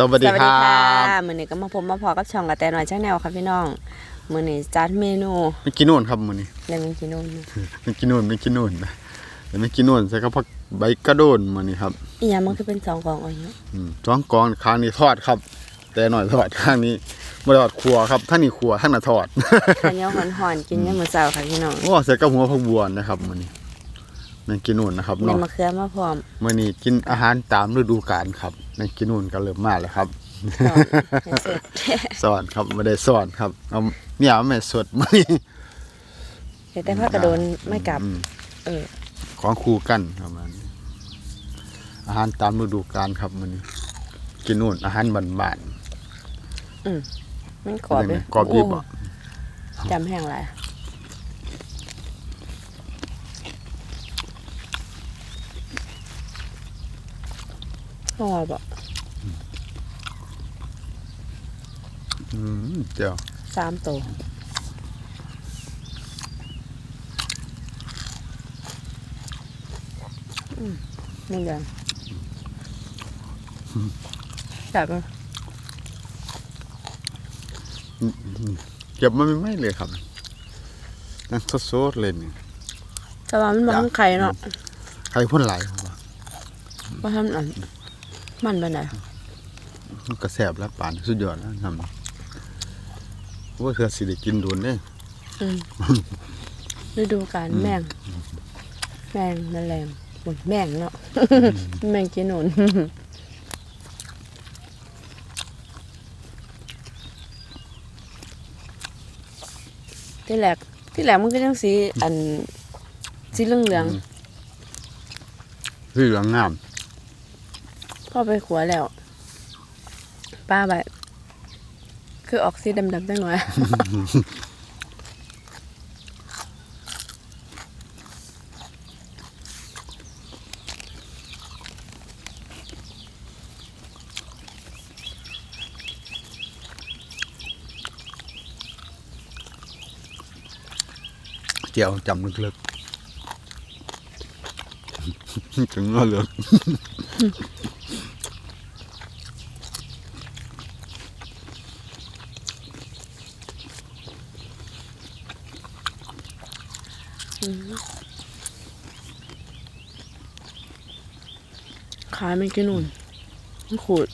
สวัสดีครับมื้อนี้ก็มาพบมาพอกับช่องกระแตหน่อยช่างแนวครับพี่น้องมื้อนี้จัดเมนูไม่กินนู่นครับมื้อนี้เรื่องกินนู่นไม่กินนู่นไม่กินนู่นนะแต่ไม่กินนู่นใส่ข้าวผักใบกระโดนมื้อนี้ครับอีหยังมันคือเป็นสองกองเอาอยู่อืมจ้องกองข้างนี้ทอดครับ แต่หน่อยทอดข้างนี้บ่ได้ทอดครัวครับท่านนี่ครัวท่านน่ะทอดข้าวเหนียวห่อนๆกินยามมื้อเช้าค่ะพี่น้องโอ้ใส่กับหัวผักบัวนะครับมื้อนี้ แม่งกินนู่นนะครับมีเนาะมะเขือมาพร้อมมื้อนี้กินอาหารตามฤดูกาลครับแม่งกินนู่นก็เริ่มมาแล้วครับก่อนให้เสร็จสอนครับไม่ได้สอนครับเอาเนี่ยเอาแม่สดมื้อนี้เดี๋ยวแต่พักกระโดนไม่กลับ อืมเออของคู่กันประมาณนี้อาหารตามฤดูกาลครับมื้อนี้กินนู่นอาหารบ้านอืมมันๆกรอบเป็นเลไงยกรอบดีบ่ จำแห้งหลาย อ๋อบ่อืมเจ้าสามตัวอืมนี่เดียวจับมาเก็บมาไม่ไม่เลยครับนั่งสดๆเลยนี่แต่ว่ามันมันไข่เนาะใครพ่นหลายครับว่าว่าทำอัน มันไปไหนมันกระแสบแล้วป่านสุดยอดแล้วทำว่าเธอสิได้กินโดนเด้อืมฤดูกาลแมง แมงแมลงบนแมงเนาะแมงกินหนุนที่แรกที่แรกมันก็ยังสีอันสีเหลืองเหลืองคือเหลืองงามๆ พอไปขัวแล้ว ป้าไปคือออกสีดำๆจังหน่อยเจียวจำลึกๆถึงก็เลือก ขายมันกินหนุนมันขูด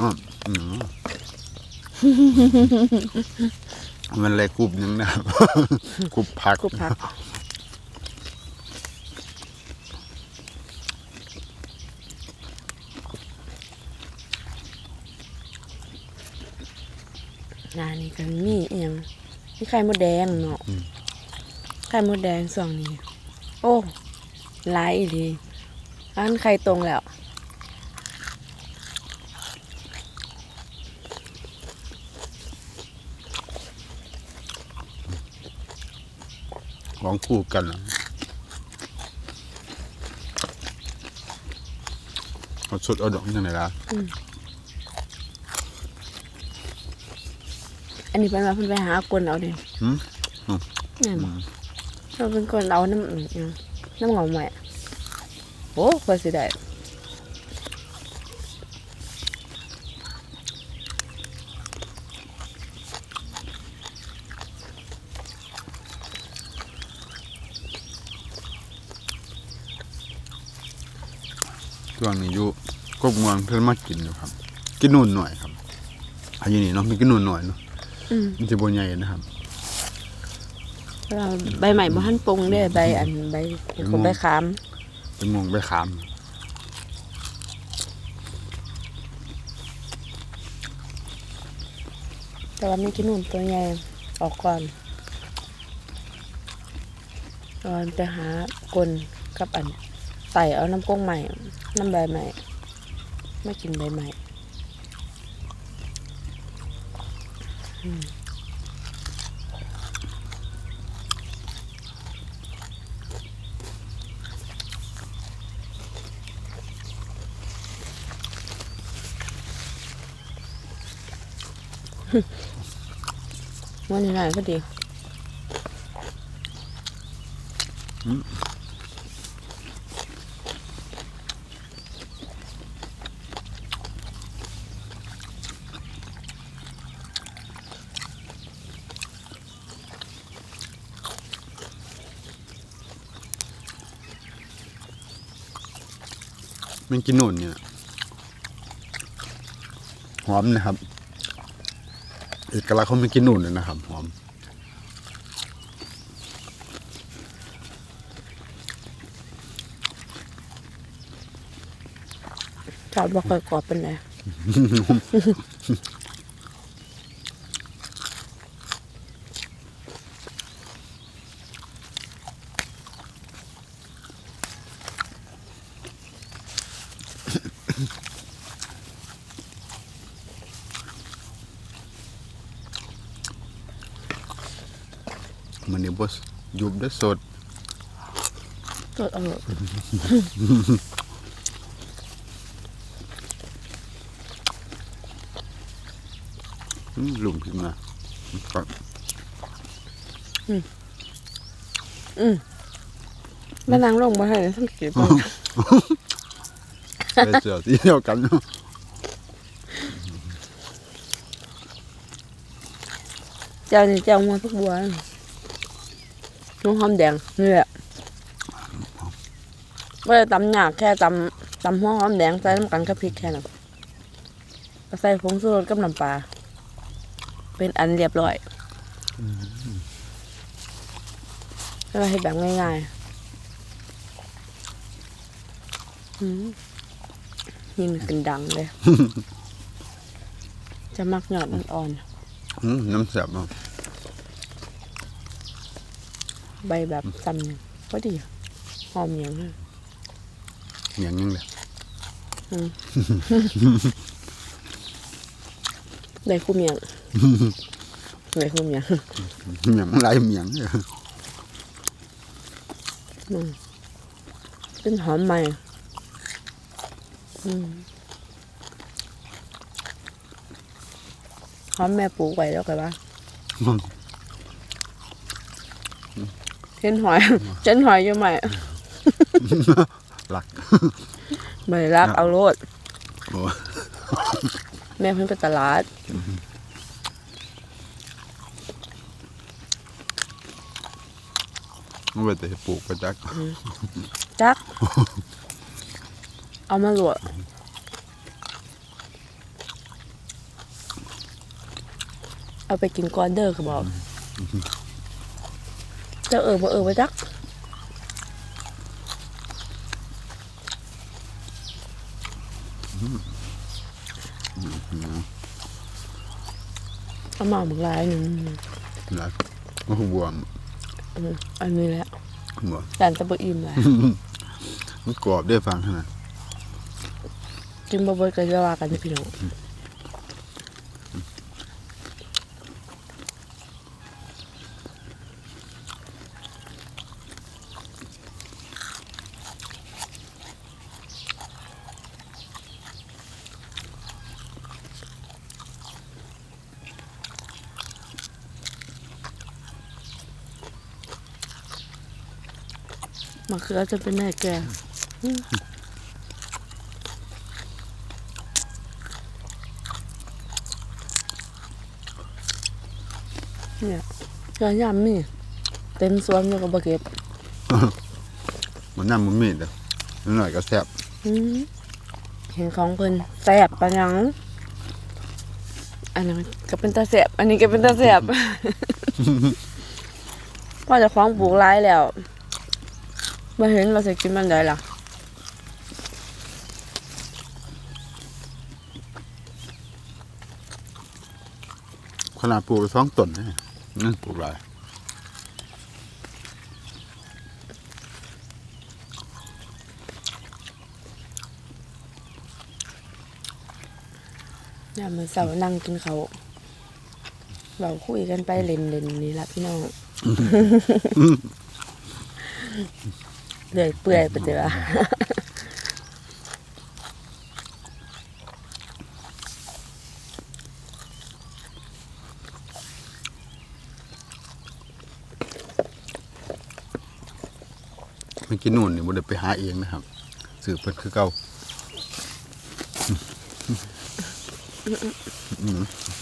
อ๋ออืมมันอะไรกรุบหนึงนะครับกรุบผักกรุบผักงานนี้ก็มีอหยังมีไข่มดแดงเนาะไข่มดแดงส่วงนี้ โอ้หลายอีหลีอันไข่ตรงแล้วของคู่กันน่ะเอาสดเอาดอกยังไงล่ะอันนี้เป็นว่าเพิ่นไปหากลเอาเด้หืมนี่นบ่ เราเป็นคนเอาน้ำอืมอิหยังน้ำเงาใหม่โอ้เพื่อสิได้ช่วงนี้อยู่กบเมืองเพิ่นมากินอยู่ครับ กินนู่นหน่อยครับอันนี้นี่เนาะมีกินนู่นหน่อยเนาะอืมมันจะบ่ใหญ่นะครับ เราใบใหม่บ่ทันปรุงเด้ใบอันใบผมใบขามเป็นมงไปขามแต่ว่าไม่กินนุ่นตัวใหญ่ออกก่อนตอนไปหากลกับอันไต่เอาน้ำก้งใหม่ น้ำใบใหม่ ไม่กินใบใหม่ อืม วันนี้ไหนก็ดีมันกินนุ่นเนี่ย หอมนะครับ เอกลักษณ์เขาไม่กินนุ่นเลยนะครับหอมจอดบอกค่อยกรอบเป็นไร บสยุบได้สด สดอร่อยอืมหลุมขึ้นมาครับมานางลงมาให้สังเกตบ้างใส่เสื้อสีเดียวกันเนาะเจ้านี่เจ้าหัวพวกบัว น้องหอมแดงนี่แหละไม่ได้ตำหยากแค่ตำตำหัวหอมแดงใส่น้ำกันกับพริกแค่นั้นก็ใส่ผงชูรสกับน้ำปลาเป็นอันเรียบร้อยแล้วก็ให้แบบง่ายๆอืมนี่มันเป็นดังเลย จะมักหยอดอ่อนๆอืมน้ำแสบเนาะ ใบแบบซ้ำนี่ก็ดีหอมอย่างนั้นเหมียงยังเลยได้คู่เมียงได้คู่เมียงเหมียงหลายเหมียงเลยเป็นหอมใหม่อืมหอมแม่ปลูกไว้แล้วกันว่า เห็นหอยเช่นหอยอยู่ไหมหลักไม่รักเอาโลดโอ้แม่เพิ่งไปตลาดไม่ไปแต่ปลูกประจัก จัก เอามาลวกเอาไปกินก้อนเด้อเขาบอกเจะเออบ่เออบ่จักเอามาหมึกลายหนึ่งหลักมันบวมอืมอันนี้แหละบวมจานตะบะอิ่มเลยมันกรอบได้ฟังขนาดกินบ่เบิดก็จะว่ากันพี่น้อง มะเขือจะเป็นไงแกอืมเนี่ยเขือยำนี่เต็มสวนอยู่กับบะเก็บมันน้ำมันมีดเลยนิดหน่อยก็แซ่บอืมเห็นของเพิ่นแซ่บปะหยังอันนั้นก็เป็นตาแซ่บอันนี้ก็เป็นตาแซ่บพ่อเจะคล้าของปลูกร้ายแล้ว มาเห็นเราจะกินมันได้ล่ะขนาดปลูกไปสองต้นนะนั่นปลูกหลายเนี่ยมันเสาร์นั่งกินเขาวเราคุยกันไปเล่นเล่นๆนี่ละพี่น้อง เลื่อยเปื่อยไปเจอมันกินนู่นนี่บ่ได้ไปหาเองนะครับสืบเพิ่นคือเก่า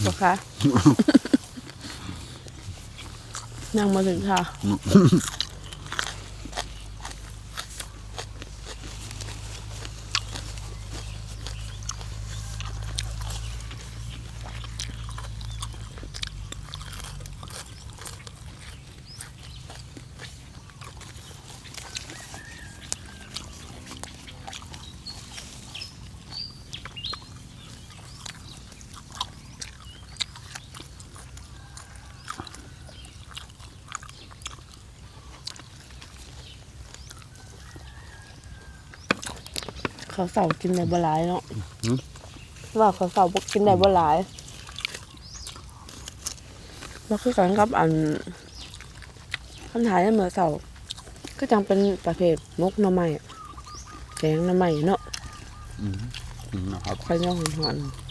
บอกคะนั่งมาถึงค่ะ เขาวเสากินได้บ่หลายเนาะว่าเขาวเสาบ่กินได้บ่หลายแล้วคือกันกับอันคำถามในเมื่อเสาก็จังเป็นประเภทมกหน่อไม้แกงหน่อไม้เนาะอืมอืมนะครับ ค่อยย่องหอนใ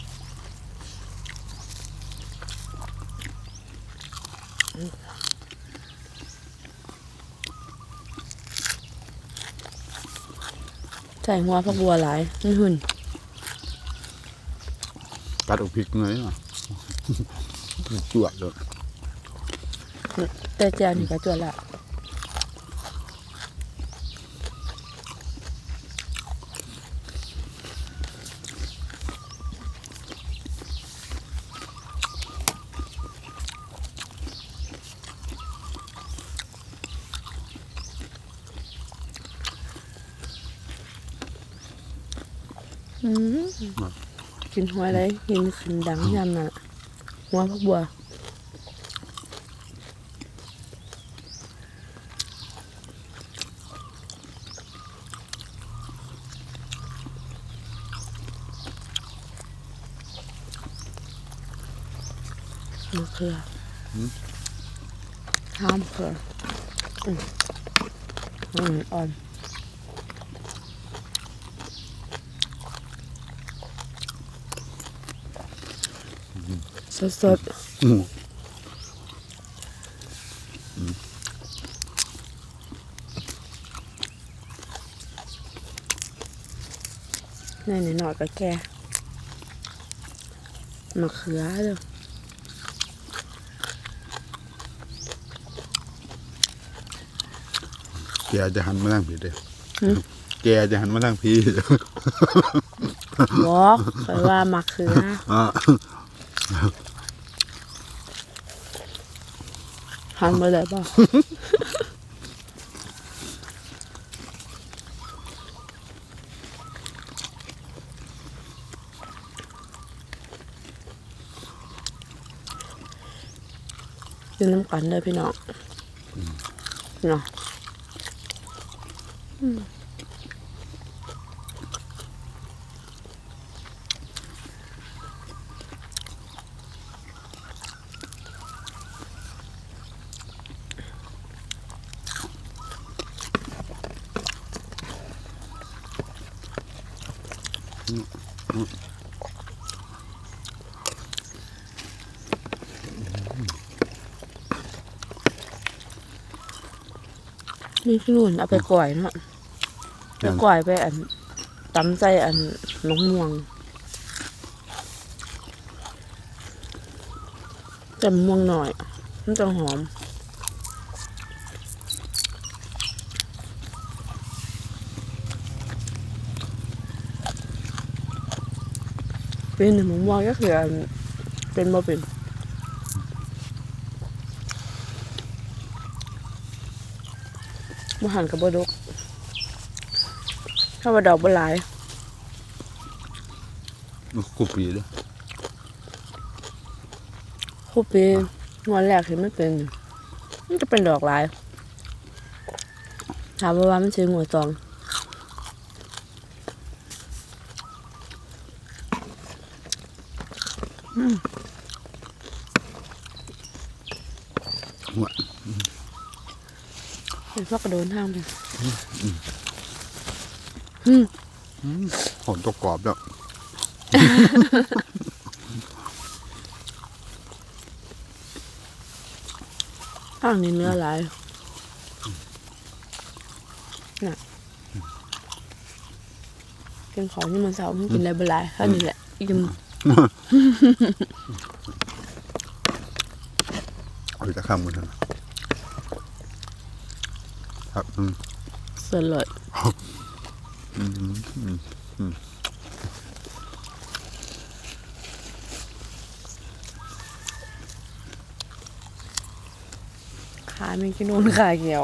ส่หัวผักบัวหลายมันหุ่นกัดอกพริกเงยหน่อยจวดเลยแต่แจวนี่ก็จวดละอืม กินหัวอะไรกินขันดังยำน่ะหัวผักบัวมะเขืออห้ามเขืออืมอืมอ่อน สดสดอืมๆนี่นี่หน่อยก็แก่มะเขือเด้อแกจะหันมาทางผีเด้อหืมแกจะหันมาทางพี่บอกคอยว่ามะเขืออ่า หันมาเลยป่ะกินน้ำกันเลยพี่น้องเนาะ นี่พี่นุ่นเอาไปก่อยเนาะไปก่อยไปอันตำใจอันมะม่วงแต่มะม่วงหน่อยมันจะหอม เป็นหนึ่งมะม่วงก็คืออันเป็นบ่เป็นมหันกับบดกถ้าว่าดอกบหลายกูปีเด้อคู่ปีงอนแรกเห็นไม่เป็นมันจะเป็นดอกหลายถามว่าว่ามันชื่อหัวจอง หัวเป็นพวกกระโดนทางไปหอมตกกรอบแล้วข้างนี้เนื้อหลายน่ะกินของที่มันเสาร์มันกินอะไรบหลายแค่นี้แหละกิน เอาจะข้ามกันเถอะนะครับอืมเสือเลยอืมอืมขาไม่กินนูนขาเกี่ยว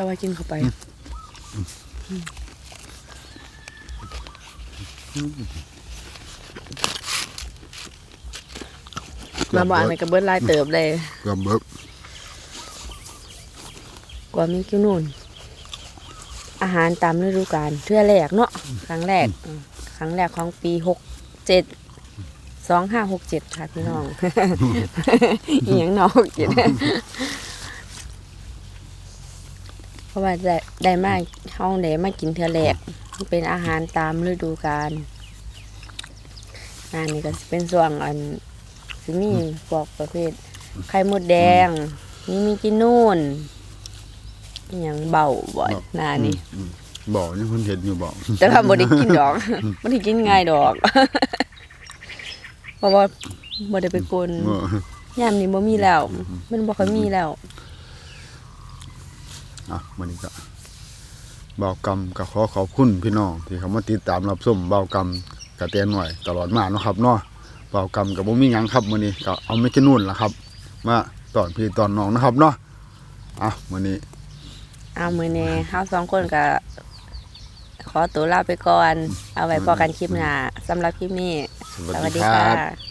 จะว่ากินเข้าไปมาบ้านในกระเบิดลายเติบเลยเกือบเบิกกว่ามีกิ้วนู่น อาหารตามฤดูกาลเทื่อแรกเนาะครั้งแรกอืมครั้งแรกของปีหกเจ็ดสองห้าหกเจ็ดค่ะพี่น้องอีหยังน้องหกเจ็ดเพ ราะว่าได้ได้มาห้องได้มากินเทื่อแรกมันเป็นอาหารตามฤดูกาลอันนี้ก็สิเป็นส่วงอันสิมีบอกประเภท ไข่มดแดงนี่มีกินนู่นอหย่างเบาบ่อยหนานี่อืมบอกนี่คนเห็นอยู่บอก แต่ว่าบ่ได้กินดอก บ่ได้กินง่ายดอก เพราะว่าบ่ได้ไปกลนเออยามนี้บ่มีแล้ว มันบ่ค่อยมีแล้ว อะมันนี้ก็เบากรรมก็ขอขอบคุณพี่น้องที่เขามาติดตามรับชมเบากรรมกระเตียนหน่อยตลอดมาเนาะครับเนาะเบากรรมกับบ่มีหยังครับมื้อนี้ก็เอาไม่กินนู่นล่ะครับ มาตอนพี่ตอนน้องนะครับเนาะอะมื้อนี้เอามื้อนี้เฮาสองคนก็ขอตัวลาไปก่อน เอาไว้พอกันคลิปหน้าสำหรับคลิปนี้ สวัสสวัสดีดีครัค่ะบ